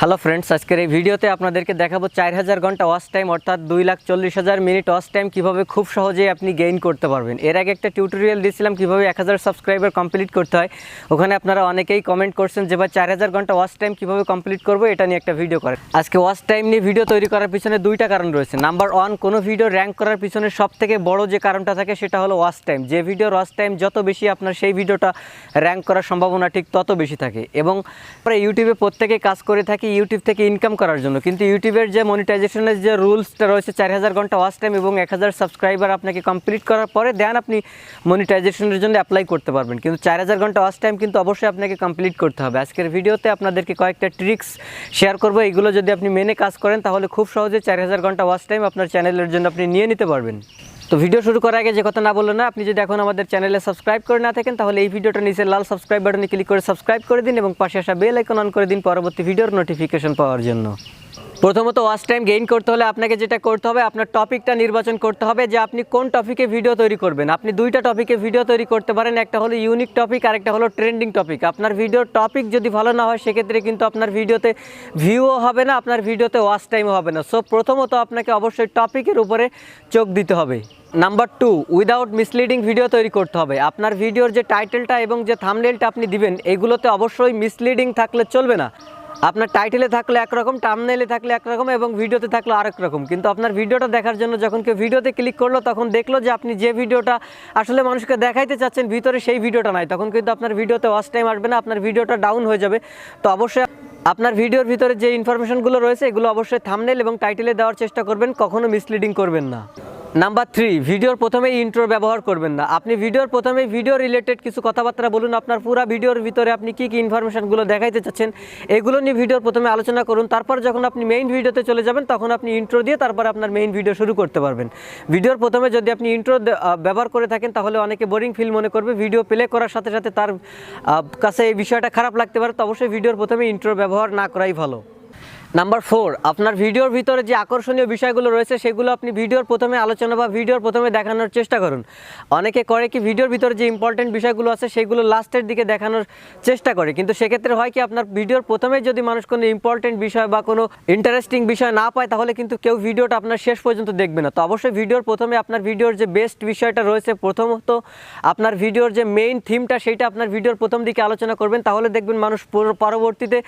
Hello friends আজকের এই ভিডিওতে আপনাদেরকে দেখাবো চার হাজার ঘণ্টা ওয়াচ টাইম অর্থাৎ দুই লাখ চল্লিশ হাজার মিনিট ওয়াচ টাইম কীভাবে খুব সহজেই আপনি গেইন করতে পারবেন। এর আগে একটা টিউটোরিয়াল দিয়েছিলাম কীভাবে এক হাজার সাবস্ক্রাইবার কমপ্লিট করতে হয়। ওখানে আপনারা অনেকেই কমেন্ট করছেন যে ভাই, চার হাজার ঘণ্টা ওয়াচ টাইম কীভাবে কমপ্লিট করব, এটা নিয়ে একটা ভিডিও করেন। আজকে ওয়াচ টাইম নিয়ে ভিডিও তৈরি করার পিছনে দুইটা কারণ রয়েছে। নাম্বার ওয়ান কোনো ভিডিও র্যাঙ্ক করার পিছনে সব থেকে বড় যে কারণটা থাকে, সেটা হলো ওয়াচ টাইম যে ভিডিওর ওয়াচ টাইম যত বেশি আপনার, সেই ভিডিওটা র্যাঙ্ক করার সম্ভাবনা ঠিক তত বেশি থাকে। এবং আমরা ইউটিউবে প্রত্যেকেই কাজ করে থাকি ইউটিউব থেকে ইনকাম করার জন্য। কিন্তু ইউটিউবের যে মনিটাইজেশনের যে রুলসটা রয়েছে, চার হাজার ঘণ্টা ওয়াচ টাইম এবং এক হাজার সাবস্ক্রাইবার আপনাকে কমপ্লিট করার পরে দেন আপনি মনিটাইজেশনের জন্য অ্যাপ্লাই করতে পারবেন। কিন্তু চার হাজার ঘণ্টা ওয়াচ টাইম কিন্তু অবশ্যই আপনাকে কমপ্লিট করতে হবে। আজকের ভিডিওতে আপনাদেরকে কয়েকটা ট্রিক্স শেয়ার করব। এগুলো যদি আপনি মেনে কাজ করেন, তাহলে খুব সহজে চার হাজার ঘণ্টা ওয়াচ টাইম আপনার চ্যানেলের জন্য আপনি নিয়ে নিতে পারবেন। তো ভিডিও শুরু করার আগে যে কথা না বলল না, আপনি যদি এখন আমাদের চ্যানেলে সাবস্ক্রাইব করে না থাকেন, তাহলে এই ভিডিওটা নিচে লাল সাবস্ক্রাইব বাটনে ক্লিক করে সাবস্ক্রাইব করে দিন এবং পাশে আসা বেল আইকন অন করে দিন পরবর্তী ভিডিওর নোটিফিকেশন পাওয়ার জন্য। প্রথমত ওয়াচ টাইম গেইন করতে হলে আপনাকে যেটা করতে হবে, আপনার টপিকটা নির্বাচন করতে হবে যে আপনি কোন টপিকে ভিডিও তৈরি করবেন। আপনি দুইটা টপিকে ভিডিও তৈরি করতে পারেন, একটা হলো ইউনিক টপিক আর একটা হলো ট্রেন্ডিং টপিক আপনার ভিডিওর টপিক যদি ভালো না হয়, সেক্ষেত্রে কিন্তু আপনার ভিডিওতে ভিউও হবে না, আপনার ভিডিওতে ওয়াচ টাইমও হবে না। সো প্রথমত আপনাকে অবশ্যই টপিকের উপরে চোখ দিতে হবে। Number two without misleading video তৈরি করতে হবে। আপনার ভিডিওর যে টাইটেলটা এবং যে থামনেলটা আপনি দিবেন, এগুলোতে অবশ্যই মিসলিডিং থাকলে চলবে না। আপনার টাইটেলে থাকলে একরকম টামনেলে থাকলে একরকম এবং ভিডিওতে থাকলে আরেক রকম। কিন্তু আপনার ভিডিওটা দেখার জন্য যখন কেউ ভিডিওতে ক্লিক করল, তখন দেখল যে আপনি যে ভিডিওটা আসলে মানুষকে দেখাইতে চাচ্ছেন, ভিতরে সেই ভিডিওটা নাই। তখন কিন্তু আপনার ভিডিওতে ওয়াচ টাইম আসবে না, আপনার ভিডিওটা ডাউন হয়ে যাবে। তো অবশ্যই আপনার ভিডিওর ভিতরে যে ইনফরমেশনগুলো রয়েছে, এগুলো অবশ্যই থামনেল এবং টাইটেলে দেওয়ার চেষ্টা করবেন, কখনো মিসলিডিং করবেন না। নাম্বার থ্রি ভিডিওর প্রথমেই ইন্ট্রো ব্যবহার করবেন না। আপনি ভিডিওর প্রথমে ভিডিও রিলেটেড কিছু কথাবার্তা বলুন, আপনার পুরো ভিডিওর ভিতরে আপনি কী কী ইনফরমেশনগুলো দেখাইতে চাচ্ছেন, এগুলো নিয়ে ভিডিওর প্রথমে আলোচনা করুন। তারপর যখন আপনি মেইন ভিডিওতে চলে যাবেন, তখন আপনি ইন্ট্রো দিয়ে তারপর আপনার মেইন ভিডিও শুরু করতে পারবেন। ভিডিওর প্রথমে যদি আপনি ইন্ট্রো ব্যবহার করে থাকেন, তাহলে অনেকে বোরিং ফিল মনে করবে। ভিডিও প্লে করার সাথে সাথে তার কাছে এই বিষয়টা খারাপ লাগতে পারে, তো অবশ্যই ভিডিওর প্রথমে ইন্ট্রো ব্যবহার না করাই ভালো। নাম্বার ফোর আপনার ভিডিওর ভিতরে যে আকর্ষণীয় বিষয়গুলো রয়েছে, সেগুলো আপনি ভিডিওর প্রথমে আলোচনা বা ভিডিওর প্রথমে দেখানোর চেষ্টা করুন। অনেকে করে কি ভিডিওর ভিতরে যে ইম্পর্টেন্ট বিষয়গুলো আছে, সেগুলো লাস্টের দিকে দেখানোর চেষ্টা করে। কিন্তু সেক্ষেত্রে হয় কি, আপনার ভিডিওর প্রথমে যদি মানুষ কোনো ইম্পর্টেন্ট বিষয় বা কোনো ইন্টারেস্টিং বিষয় না পায়, তাহলে কিন্তু কেউ ভিডিওটা আপনার শেষ পর্যন্ত দেখবে না। তো অবশ্যই ভিডিওর প্রথমে আপনার ভিডিওর যে বেস্ট বিষয়টা রয়েছে, প্রথমত আপনার ভিডিওর যে মেইন থিমটা সেইটা আপনার ভিডিওর প্রথম দিকে আলোচনা করবেন। তাহলে দেখবেন মানুষ পরবর্তীতে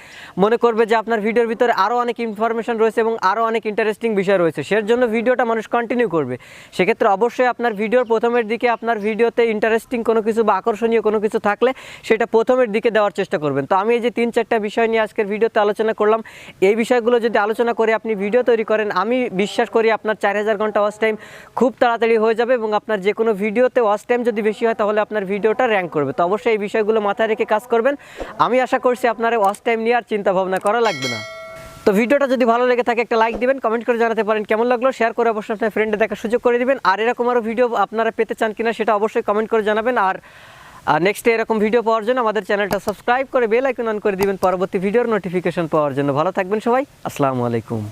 মনে করবে যে আপনার ভিডিওর ভিতরে আরও অনেক ইনফরমেশন রয়েছে এবং আরও অনেক ইন্টারেস্টিং বিষয় রয়েছে। সের জন্য ভিডিওটা মানুষ কন্টিনিউ করবে। সেক্ষেত্রে অবশ্যই আপনার ভিডিওর প্রথমের দিকে আপনার ভিডিওতে ইন্টারেস্টিং কোনো কিছু বা আকর্ষণীয় কোনো কিছু থাকলে সেটা প্রথমের দিকে দেওয়ার চেষ্টা করবেন। তো আমি এই যে তিন চারটা বিষয় নিয়ে আজকের ভিডিওতে আলোচনা করলাম, এই বিষয়গুলো যদি আলোচনা করে আপনি ভিডিও তৈরি করেন, আমি বিশ্বাস করি আপনার চার হাজার ঘণ্টা ওয়াচ টাইম খুব তাড়াতাড়ি হয়ে যাবে এবং আপনার যে কোনো ভিডিওতে ওয়াচ টাইম যদি বেশি হয় তাহলে আপনার ভিডিওটা র্যাঙ্ক করবে। তো অবশ্যই এই বিষয়গুলো মাথায় রেখে কাজ করবেন। আমি আশা করছি আপনার ওয়াচ টাইম নিয়ে আর চিন্তা ভাবনা করা লাগবে না। তো ভিডিওটা যদি ভালো লেগে থাকে, একটা লাইক দিবেন কমেন্ট করে জানাতে পারেন কেমন লাগল শেয়ার করে অবশ্যই আপনার ফ্রেন্ডে দেখার সুযোগ করে দিবেন। আর এরকম আরও ভিডিও আপনারা পেতে চান কিনা সেটা অবশ্যই কমেন্ট করে জানাবেন। আর নেক্সট এরকম ভিডিও পাওয়ার জন্য আমাদের চ্যানেলটা সাবস্ক্রাইব করে বেল আইকন অন করে দিবেন। পরবর্তী ভিডিওর নোটিফিকেশন পাওয়ার জন্য। ভালো থাকবেন সবাই। আসসালামু আলাইকুম।